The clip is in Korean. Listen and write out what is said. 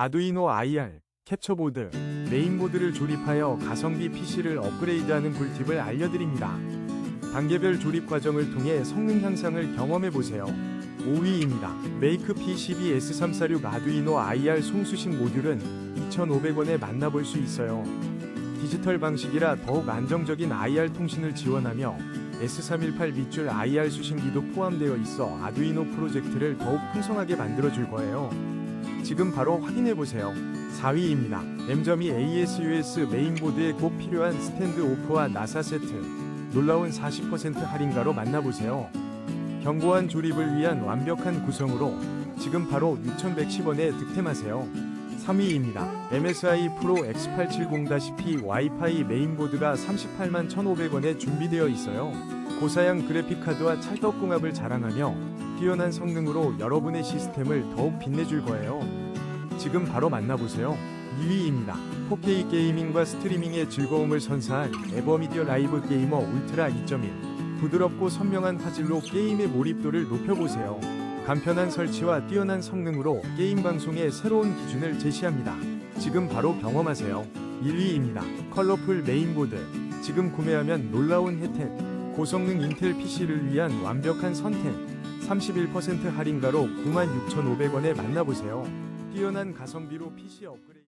아두이노 IR, 캡처보드, 메인보드를 조립하여 가성비 PC를 업그레이드하는 꿀팁을 알려드립니다. 단계별 조립 과정을 통해 성능 향상을 경험해보세요. 5위입니다. 메이크 P12 S346 아두이노 IR 송수식 모듈은 2,500원에 만나볼 수 있어요. 디지털 방식이라 더욱 안정적인 IR 통신을 지원하며 S318 밑줄 IR 수신기도 포함되어 있어 아두이노 프로젝트를 더욱 풍성하게 만들어줄 거예요. 지금 바로 확인해보세요. 4위입니다. M.2 ASUS 메인보드에 꼭 필요한 스탠드 오프와 나사 세트. 놀라운 40% 할인가로 만나보세요. 견고한 조립을 위한 완벽한 구성으로 지금 바로 6,110원에 득템하세요. 3위입니다. MSI 프로 X870-P 와이파이 메인보드가 38만 1,500원에 준비되어 있어요. 고사양 그래픽카드와 찰떡궁합을 자랑하며 뛰어난 성능으로 여러분의 시스템을 더욱 빛내줄 거예요. 지금 바로 만나보세요. 2위입니다. 4K 게이밍과 스트리밍의 즐거움을 선사한 에버미디어 라이브 게이머 울트라 2.1 부드럽고 선명한 화질로 게임의 몰입도를 높여보세요. 간편한 설치와 뛰어난 성능으로 게임 방송의 새로운 기준을 제시합니다. 지금 바로 경험하세요. 1위입니다. 컬러풀 메인보드. 지금 구매하면 놀라운 혜택. 고성능 인텔 PC를 위한 완벽한 선택. 31% 할인가로 96,500원에 만나보세요. 뛰어난 가성비로 PC 업그레이드.